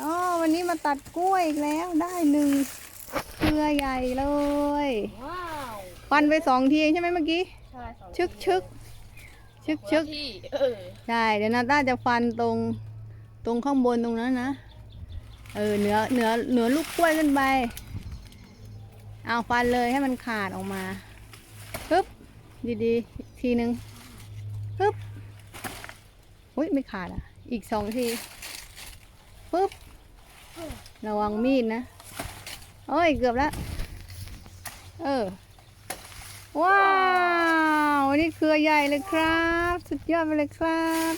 อ๋อวันนี้มาตัดกล้วยอีกแล้วได้หนึ่งเครือใหญ่เลยว้าวฟันไปสองทีใช่ไหมเมื่อกี้ ใช่สองชึกชึกชึกชึกที่เออใช่เดี๋ยวนาต้าจะฟันตรงตรงข้างบนตรงนั้นนะ เออเหนือเหนือเหนือลูกกล้วยขึ้นไป เอาฟันเลยให้มันขาดออกมาปึ๊บดีๆอีกทีหนึ่งปึ๊บอุ้ยไม่ขาดอะ อีกสองทีปึ๊บ ระวังมีดนะ โอ้ย เกือบแล้ว เออ ว้าว นี่เครือใหญ่เลยครับ สุดยอดไปเลยครับ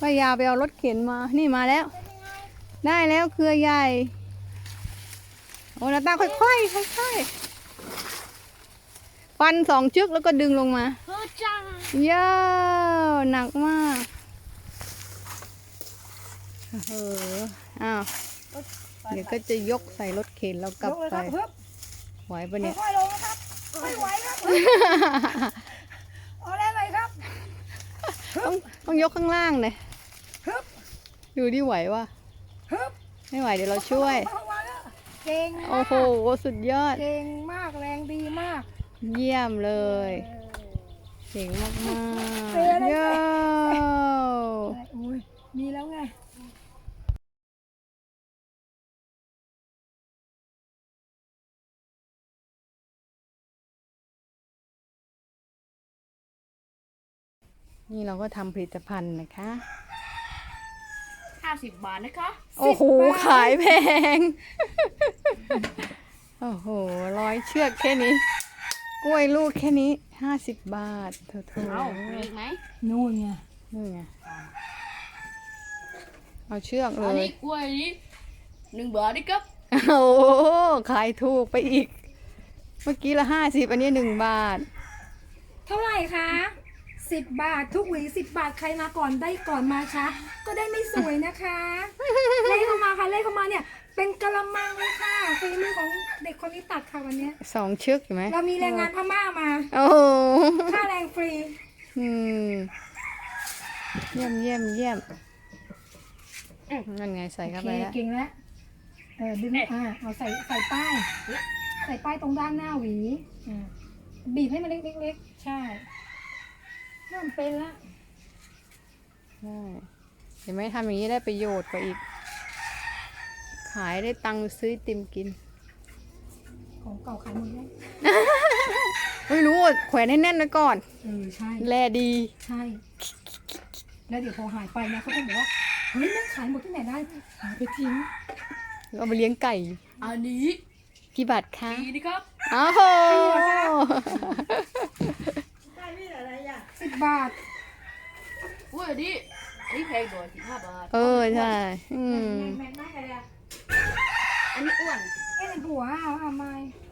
พยาไปเอารถเข็นมา นี่มาแล้ว ได้แล้วเครือใหญ่ โอ้นาตาค่อยๆ ค่อยๆ ฟันสองชึกแล้วก็ดึงลงมา เฮ้อจ้า เย้าวหนักมาก เอออ้าวเดี๋ยวก็จะยกใส่รถเข็นแล้วกลับยกเลยไปครับเพิ่มไหวปะเนี่ยค่อยๆลงนะครับไม่ไหวครับเอาแรงหน่อยครับต้องต้องยกข้างล่างเลยฮึบดูดิไหววะฮึบไม่ไหวเดี๋ยวเราช่วยเอามาแล้วเก่งมากโอ้โหสุดยอดเก่งมากแรงดีมาก เยี่ยมเลยเออเก่งมากมากเออได้เย้ นี่เราก็ทำผลิตภัณฑ์นะคะ ห้าสิบบาทนะคะโอ้โห ขายแพง โอ้โห ร้อยเชือกแค่นี้ กล้วยลูกแค่นี้ห้าสิบบาทเถอะเถเอาอะมีอีกไหมนู่นไงนี่ไง เอาเชือกเลอันย นี้กล้วยนี้หนึ่งบาทนี่ครับโอ้โหขายถูกไปอีก เมื่อกี้ละห้าสิบอันนี้หนึ่งบาท เท่าไหร่คะ สิบบาท ทุกหวีสิบบาทใครมาก่อนได้ก่อนมาช้าก็ได้ไม่สวยนะคะ เลขเข้ามาค่ะเลขเข้ามาเนี่ย เป็นกะละมังเลยค่ะฝีมือของเด็กคนนี้ตัดค่ะวันเนี้ยสองชึกเห็นไหมเรามีแรงงานพม่ามาโอ้โหค่าแรงฟรีอืมเยี่ยมเยี่ยมเยี่ยมนั่นไงใส่โอเข้าเคไปแล้วเก่งแล้วเออดึงอ่าเอาใส่ใส่ป้ายใส่ป้ายตรงด้านหน้าหวีอ่าบีบให้มันเล็กๆใช่ เริ่มเป็นละใช่เห็นไหมทำอย่างนี้ได้ประโยชน์กว่าอีก ขายได้ตังค์ซื้อไอติมกิน ของเก่าขายหมดแล้วไม่รู้แขวนให้แน่นไว้ก่อน เออใช่ แลดี ใช่ แล้วเดี๋ยวพอหายไปนะเขาจะบอกว่าเฮ้ยนั่นขายหมดที่ไหนได้หายไปทิ้งเอาไปเลี้ยงไก่ อันนี้กี่บาทคะ ดีนี่ครับ อ้าวโหสิ บบาทกล้วยอันนี้อันนี้แพงกว่าสิบห้าบาทเออใช่อืมแม่แม่มากเลยอะอันนี้อ้วนเอ้ยผัวเอาเอาไม่อ